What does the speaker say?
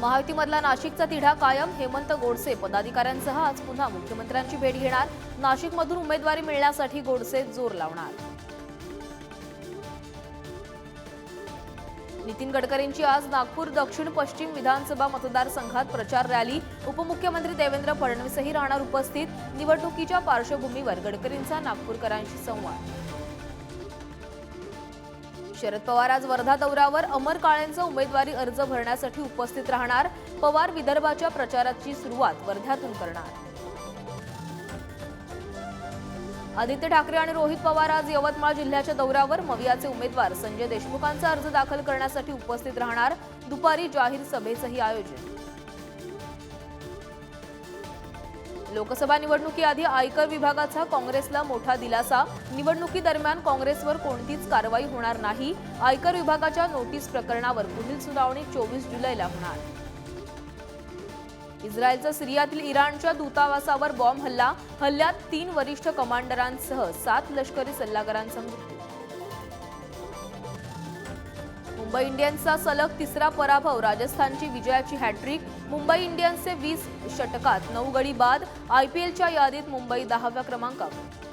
महायुतीमधला नाशिकचा तिढा कायम हेमंत गोडसे पदाधिकाऱ्यांसह आज पुन्हा मुख्यमंत्र्यांची भेट घेणार. नाशिकमधून उमेदवारी मिळण्यासाठी गोडसे जोर लावणार. नितीन गडकरींची आज नागपूर दक्षिण पश्चिम विधानसभा मतदारसंघात प्रचार रॅली. उपमुख्यमंत्री देवेंद्र फडणवीसही राहणार उपस्थित. निवडणुकीच्या पार्श्वभूमीवर गडकरींचा नागपूरकरांशी संवाद. शरद पवार आज वर्धा दौऱ्यावर. अमर काळेंचा उमेदवारी अर्ज भरण्यासाठी उपस्थित राहणार. पवार विदर्भाच्या प्रचाराची सुरुवात वर्ध्यातून करणार. आदित्य ठाकरे आणि रोहित पवार आज यवतमाळ जिल्ह्याच्या दौऱ्यावर. मवियाचे उमेदवार संजय देशमुखांचा अर्ज दाखल करण्यासाठी उपस्थित राहणार. दुपारी जाहीर सभेचंही आयोजन लोकसभा निवडणुकीआधी आयकर विभागाचा काँग्रेसला मोठा दिलासा. निवडणुकीदरम्यान काँग्रेसवर कोणतीच कारवाई होणार नाही. आयकर विभागाच्या नोटीस प्रकरणावर पुढील सुनावणी चोवीस जुलैला होणार. इस्रायलचा सिरियातील इराणच्या दूतावासावर बॉम्ब हल्ला. हल्ल्यात तीन वरिष्ठ कमांडरांसह सात लष्करी सल्लागारांचा मृत्यू. मुंबई इंडियन्सचा सलग तिसरा पराभव. राजस्थानची विजयाची हॅट्रिक मुंबई इंडियन्सचे वीस षटकात नऊ गडी बाद. आयपीएलच्या यादीत मुंबई दहाव्या क्रमांकावर.